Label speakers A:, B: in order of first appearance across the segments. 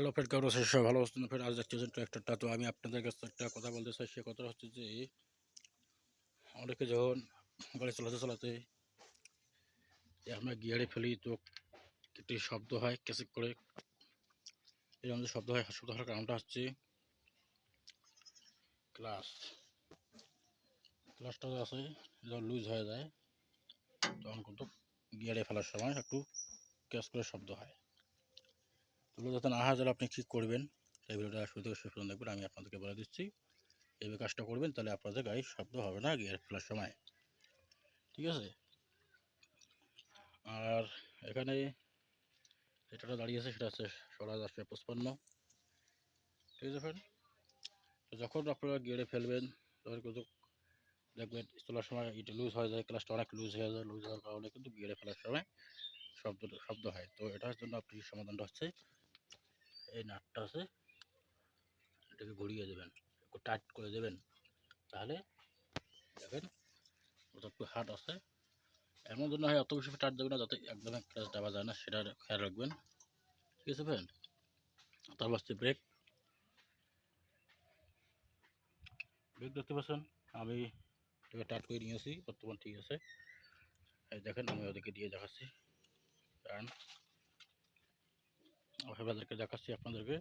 A: Hello friend কেমন আছেন? সবাই ভালো আছেন? ফ্রেন্ড আজ দেখতেছেন ট্র্যাক্টরটা তো আমি আপনাদের কাছে একটা কথা বলতে চাই সে কথা হচ্ছে যে, অনেকে যখন গাড়ি চালাতে চালাতে যে আমরা গিয়ারে ফেলি, তো একটি শব্দ হয় কেসে করে। এরকম যে শব্দ হয়, শব্দ হওয়ার কারণটা হচ্ছে ক্লাস ক্লাসটা আছে যখন লুজ হয়ে যায়, তখন কিন্তু গিয়ারে ফেলার সময় একটু ক্যাশ করে শব্দ হয়। এগুলো যাতে না হয় তাহলে আপনি কী করবেন, এই ভিডিওটা শুরু থেকে শেষ পর্যন্ত দেখবেন। আমি আপনাদেরকে বলে দিচ্ছি এইভাবে কাজটা করবেন, তাহলে আপনাদের গাড়ির শব্দ হবে না, গিয়ার ফেলার সময়। ঠিক আছে? আর এখানে যেটা দাঁড়িয়ে আছে, সেটা হচ্ছে ষোলো হাজার চারশো ঠিক আছে ফ্রেন্ড তো যখন আপনারা গিয়ারে ফেলবেন, তখন কিন্তু দেখবেন তোলার সময় এটা লুজ হয়ে যায় ক্লাসটা অনেক লুজ হয়ে যায়। লুজ হওয়ার কারণে কিন্তু গিয়ারে ফেলার সময় শব্দ শব্দ হয়। তো এটার জন্য আপনি সমাধানটা হচ্ছে এই নাটটা আছে, এটাকে ঘুরিয়ে দেবেন, একটু টাইট করে দেবেন। তাহলে দেখেন একটু হার্ড আছে। এমন জন্য হয় অত বেশি টাইট দেবেন না, যাতে একদম ক্লাস দেওয়া যায় না, সেটা খেয়াল রাখবেন। ঠিক আছে ফ্রেন্ড তারপর হচ্ছে ব্রেক ব্রেক দেখতে পাচ্ছেন? আমি এটাকে টাইট করে নিয়েছি, বর্তমান ঠিক আছে। দেখেন, আমি ওদেরকে দিয়ে দেখাচ্ছি। কারণ আপনাদেরকে দেখাচ্ছি আপনাদেরকে।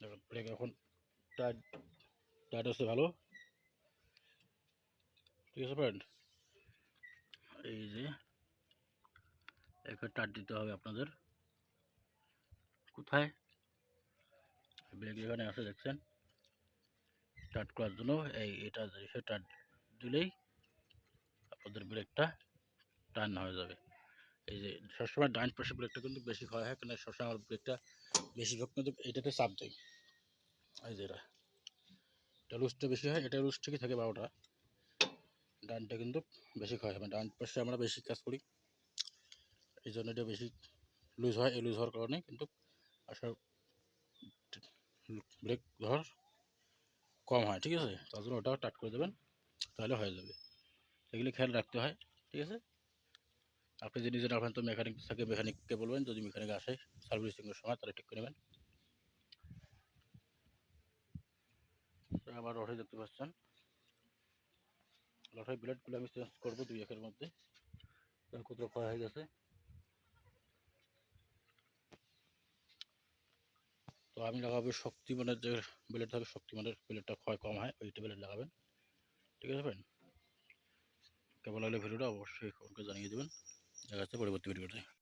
A: দেখুন, ব্রেক এখন টাইট টাইট আছে ভালো। ঠিক আছে ফ্রেন্ড এই যে, একটা টাইট দিতে হবে আপনাদের। কোথায়? ব্রেক এখানে আছে, দেখছেন? টাইট করার জন্য, এই, এটা সে টাইট দিলেই আপনাদের ব্রেকটা টান হয়ে যাবে। এই যে সবসময় ডাইন পাশে ব্রেকটা কিন্তু বেশি ক্ষয় হয়? কেন সবসময় আমার ব্রেকটা বেশিরভাগ কিন্তু এটাতে চাপ দেয় এই যে এটা এটা লুজটা বেশি হয়, এটা লুজ ঠিকই থাকে বারোটা। ডানটা কিন্তু বেশি ক্ষয় হয় ডান পাশে আমরা বেশি কাজ করি। এই জন্য এটা বেশি লুজ হয়, এই লুজ হওয়ার কারণে কিন্তু আসলে ব্রেক ধর কম হয়, ঠিক আছে? তার জন্য ওটাও টাট করে দেবেন, তাহলে হয়ে যাবে। এগুলি খেয়াল রাখতে হয়, ঠিক আছে? আপনি যদি নিজের আপনার তো মেকানিক থাকে মেকানিককে বলবেন। যদি মেকানিক আসে সার্ভিসিংয়ের সময়, তাহলে ঠিক করে নেবেন। আবার লটারি দেখতে পাচ্ছেন। লটারি ব্লেডগুলো আমি চেঞ্জ করব দুই একের মধ্যে। কোথাও ক্ষয় হয়ে গেছে। তো আমি লাগাবো শক্তিমানের যে ব্লেড থাকে, শক্তিমানের ব্লেডটা ক্ষয় কম হয় ওইটা ব্লেড লাগাবেন। ঠিক আছে ফ্রেন্ড কেমন লাগলে ভিডিওটা অবশ্যই জানিয়ে দেবেন। ആകാശ പടുപത്തി പരിപാടി